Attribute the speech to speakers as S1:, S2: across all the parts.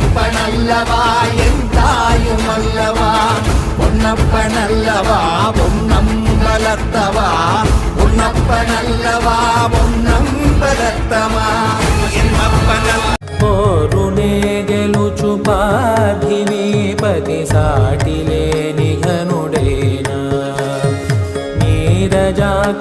S1: பொன்னப்பன் அல்லவா என் தாயும் அல்லவா? பொன்னப்பன் அல்லவா பொன்னம் பலத்தவா? பொன்னப்பன் அல்லவா பொன்னம் பலத்தவா?
S2: పోరునేగెలు చుపాధిపతి సాటిలే నిఘనుడేనా నీరజాక్షియలిగే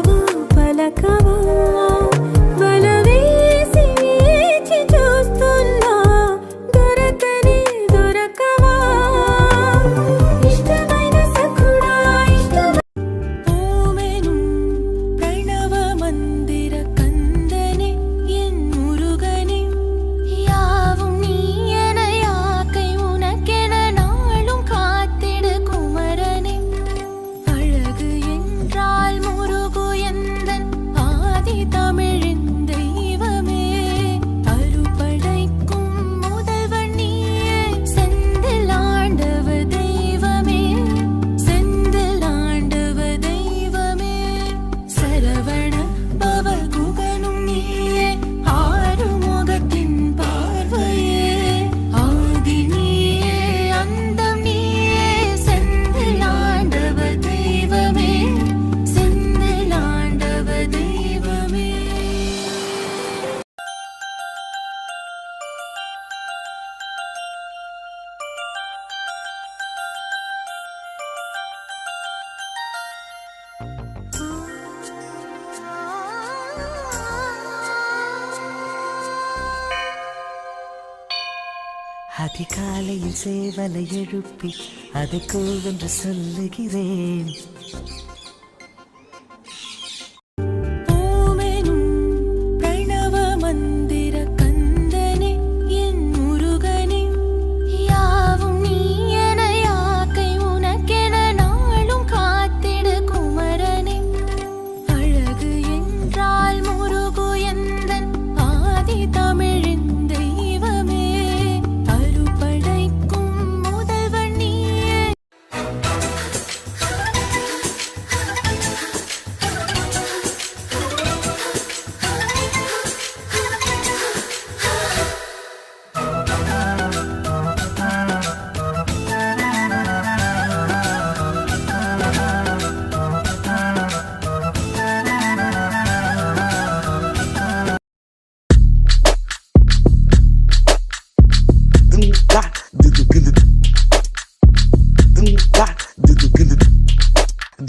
S3: పలకవు? పలకవు
S4: அதிகாலையில் சேவலை எழுப்பி அதை கூவென்று சொல்லுகிறேன்.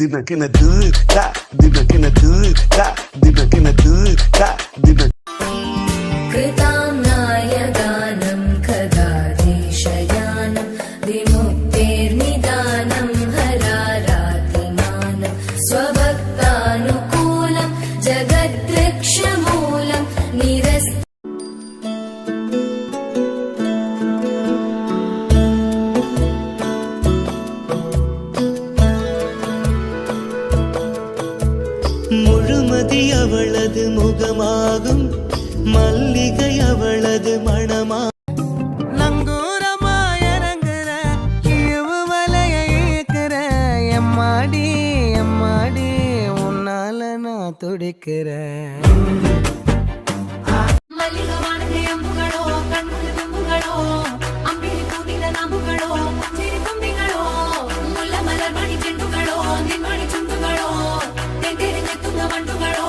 S5: Dime que me gusta, dime que me gusta, dime que me gusta, dime.
S6: முழுமதி அவளது முகமாகும் மல்லிகை அவளது மணமா
S7: எம்மாடி எம்மாடி உன்னால நான் துடிக்கிறேன்
S3: ಕಣ್ಣುಗಳು